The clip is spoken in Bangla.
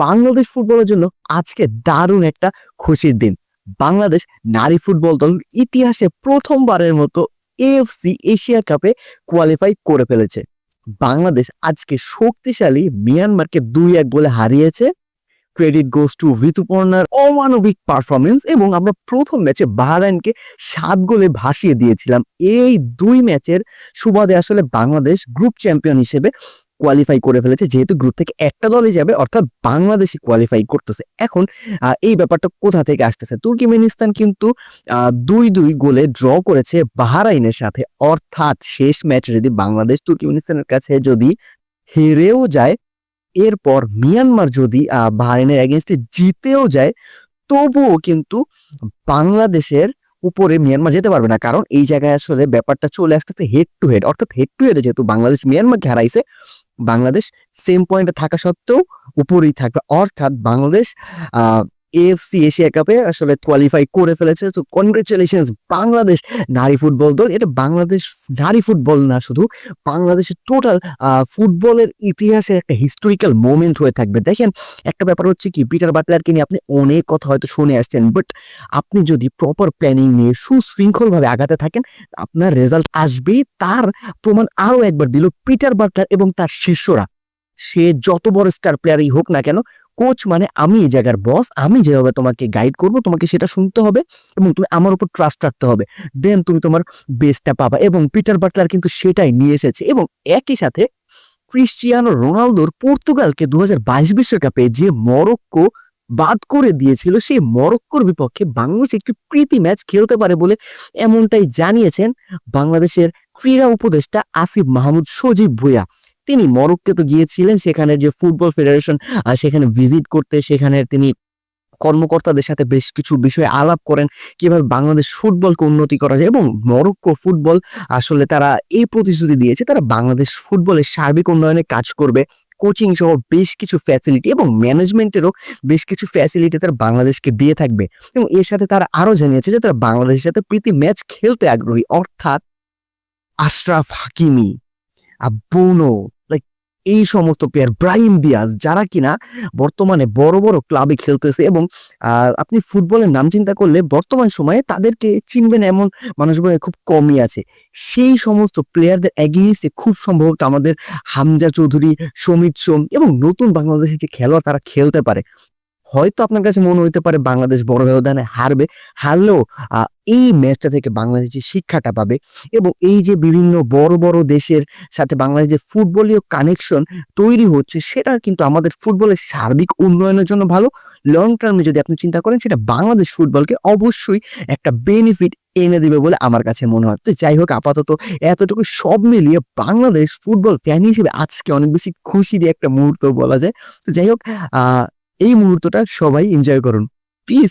বাংলাদেশ ফুটবলের জন্য আজকে দারুণ একটা খুশির দিন। বাংলাদেশ নারী ফুটবল দল ইতিহাসে প্রথমবারের মতো এএফসি এশিয়া কাপে কোয়ালিফাই করে ফেলেছে। বাংলাদেশ আজকে শক্তিশালী মিয়ানমারকে দুই এক বলে হারিয়েছে। ক্রেডিট গোস টু ঋতুপর্ণার অমানবিক পারফরমেন্স এবং আমরা প্রথম ম্যাচে বাহরাইনকে সাত গোলে ভাসিয়ে দিয়েছিলাম। এই দুই ম্যাচের সুবাদে আসলে বাংলাদেশ গ্রুপ চ্যাম্পিয়ন হিসেবে কোয়ালিফাই করে ফেলেছে, যেহেতু গ্রুপ থেকে একটা দলই যাবে, অর্থাৎ বাংলাদেশই কোয়ালিফাই করতেছে। এখন এই ব্যাপারটা কোথা থেকে আসতেছে? তুর্কিমেনিস্তান কিন্তু দুই দুই গোলে ড্র করেছে বাহারাইনের সাথে। অর্থাৎ শেষ ম্যাচ যদি বাংলাদেশ তুর্কিমেনিস্তানের কাছে যদি হেরেও যায়, এরপর মিয়ানমার যদি বাহারাইনের এগেনস্টে জিতেও যায়, তবুও কিন্তু বাংলাদেশের উপরে মিয়ানমার যেতে পারবে না। কারণ এই জায়গায় আসলে ব্যাপারটা চলে আসতেছে হেড টু হেড অর্থাৎ হেড টু হেডে যেহেতু বাংলাদেশ মিয়ানমারকে হারাইছে বাংলাদেশ সেম পয়েন্টে থাকা সত্ত্বেও উপরেই থাকবে। অর্থাৎ বাংলাদেশ এএফসি এশিয়া কাপে আসলে কোয়ালিফাই করে ফেলেছে। তো কনগ্রেচুলেশনস বাংলাদেশ নারী ফুটবল দল। এটা বাংলাদেশ নারী ফুটবল না, শুধু বাংলাদেশের টোটাল ফুটবলের ইতিহাসের একটা হিস্টোরিক্যাল মোমেন্ট হয়ে থাকবে। দেখেন, একটা ব্যাপার হচ্ছে কি পিটার বাটলারকে নিয়ে আপনি অনেক কথা হয়তো শুনে আসছেন বাট আপনি যদি প্রপার প্ল্যানিং নিয়ে সুশৃঙ্খলভাবে আগাতে থাকেন, আপনার রেজাল্ট আসবেই। তার প্রমাণ আরও একবার দিল পিটার বাটলার এবং তার শিষ্যরা। সে যত বড় স্টার প্লেয়ারই হোক না কেন কোচ মানে আমি এই জায়গার বস আমি যেভাবে তোমাকে গাইড করব, তোমাকে সেটা শুনতে হবে এবং তুমি আমার উপর ট্রাস্ট রাখতে হবে। দেন তুমি তোমার বেস্টটা পাবা এবং পিটার বাটলার কিন্তু সেটাই নিয়ে এসেছে এবং একই সাথে ক্রিশ্চিয়ানো রোনালদোর পর্তুগালকে দু হাজার বিশ্বকাপে যে মরক্কো বাদ করে দিয়েছিল, সেই মরক্কোর বিপক্ষে বাংলাদেশ একটি প্রীতি ম্যাচ খেলতে পারে বলে এমনটাই জানিয়েছেন বাংলাদেশের ক্রীড়া উপদেষ্টা আসিফ মাহমুদ সজীব ভুইয়া। তিনি মরক্কো তো গিয়েছিলেন সেখানে যে ফুটবল ফেডারেশন সেখানে ভিজিট করতে, সেখানে তিনি কর্মকর্তাদের সাথে বেশ কিছু বিষয়ে আলাপ করেন, কীভাবে বাংলাদেশ ফুটবলকে উন্নতি করা যায় এবং মরক্কো ফুটবল আসলে তারা এই প্রতিশ্রুতি দিয়েছে, তারা বাংলাদেশ ফুটবলের সার্বিক উন্নয়নে কাজ করবে। কোচিং সহ বেশ কিছু ফ্যাসিলিটি এবং ম্যানেজমেন্টেরও বেশ কিছু ফ্যাসিলিটি তারা বাংলাদেশকে দিয়ে থাকবে। এবং এর সাথে তারা আরও জানিয়েছে যে তারা বাংলাদেশের সাথে প্রীতি ম্যাচ খেলতে আগ্রহী, অর্থাৎ আশরাফ হাকিমি বুনো লাইক এই সমস্ত প্লেয়ার ব্রাহিম দিয়াজ যারা কিনা বর্তমানে বড় বড় ক্লাবে খেলতেছে এবং আপনি ফুটবলের নাম চিন্তা করলে বর্তমান সময়ে তাদেরকে চিনবেন এমন মানুষ খুব কমই আছে। সেই সমস্ত প্লেয়ারদের এগিয়েছে খুব সম্ভবত আমাদের হামজা চৌধুরী, সমিত সোম এবং নতুন বাংলাদেশের যে খেলোয়াড় তারা খেলতে পারে। হয়তো আপনার কাছে মনে হইতে পারে বাংলাদেশ বড় ব্যবধানে হারবে, হারলেও এই ম্যাচটা থেকে বাংলাদেশ যে শিক্ষাটা পাবে এবং এই যে বিভিন্ন বড় বড় দেশের সাথে বাংলাদেশের ফুটবলীয় কানেকশন তৈরি হচ্ছে, সেটা কিন্তু আমাদের ফুটবলের সার্বিক উন্নয়নের জন্য ভালো। লং টার্মে যদি আপনি চিন্তা করেন, সেটা বাংলাদেশ ফুটবলকে অবশ্যই একটা বেনিফিট এনে দেবে বলে আমার কাছে মনে হয়। তো যাই হোক, আপাতত এতটুকু সব মিলিয়ে বাংলাদেশ ফুটবল ফ্যান হিসেবে আজকে অনেক বেশি খুশির একটা মুহূর্ত বলা যায়। তো যাই হোক এই মুহূর্তটা সবাই এনজয় করুন। প্লিজ